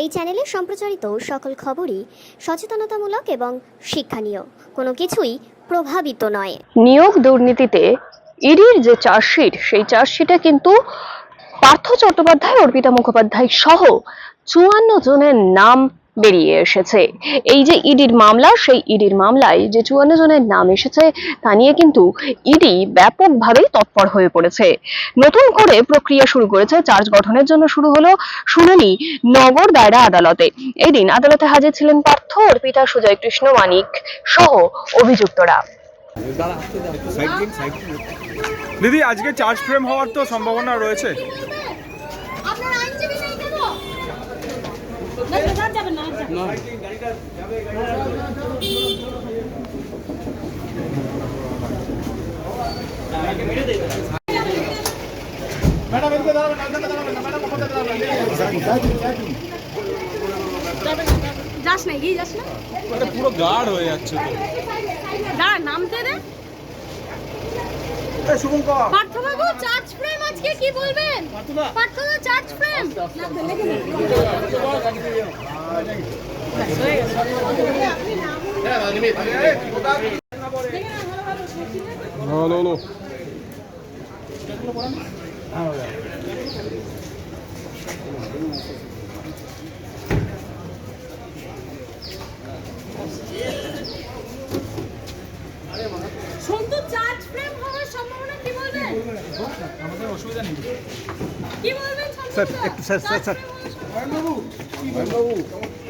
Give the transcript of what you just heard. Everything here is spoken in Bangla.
এই চ্যানেলে সম্প্রচারিত সকল খবরই সচেতনতামূলক এবং শিক্ষণীয়। কোনো কিছুই প্রভাবিত নয়। নিয়োগ দুর্নীতিতে ইডির যে চার্জশিট, সেই চার্জশিটে কিন্তু পার্থ চট্টোপাধ্যায়, অর্পিতা মুখোপাধ্যায় সহ চুয়ান্ন জনের নাম বেরিয়ে এসেছে। এই যে ইডির মামলা, সেই ইডির মামলায় যে চুয়ান্ন জনের নাম এসেছে, তা নিয়ে কিন্তু ইডি ব্যাপকভাবেই তৎপর হয়ে পড়েছে। নতুন করে প্রক্রিয়া শুরু করেছে, চার্জ গঠনের জন্য শুরু হলো শুনানি নগর দায়রা আদালতে। এদিন আদালতে হাজির ছিলেন পার্থ অর্পিতা, সুজয় কৃষ্ণ, মানিক সহ অভিযুক্তরা। দিদি, আজকে চার্জ ফ্রেম হওয়ার তো সম্ভাবনা রয়েছে আপনার আইনজীবী নেই কেন না না যাস না এগিয়ে যাস না। এটা পুরো গাঢ় হয়ে যাচ্ছে তো। দাঁড়া নামতে দে। শুভঙ্কর। পার্থবাবু চার্জ ফ্রেম আজকে কি বলবেন? পার্থদা। চার্জ ফ্রেম হলো হলো সন্তু চার্জ ফ্রেম হওয়ার সম্ভাবনা কি বলবেন? আমাদের অসুবিধা নেই কি বলবেন স্যার, একটু স্যার, স্যার, স্যার। হওয়ার সম্ভাবনা-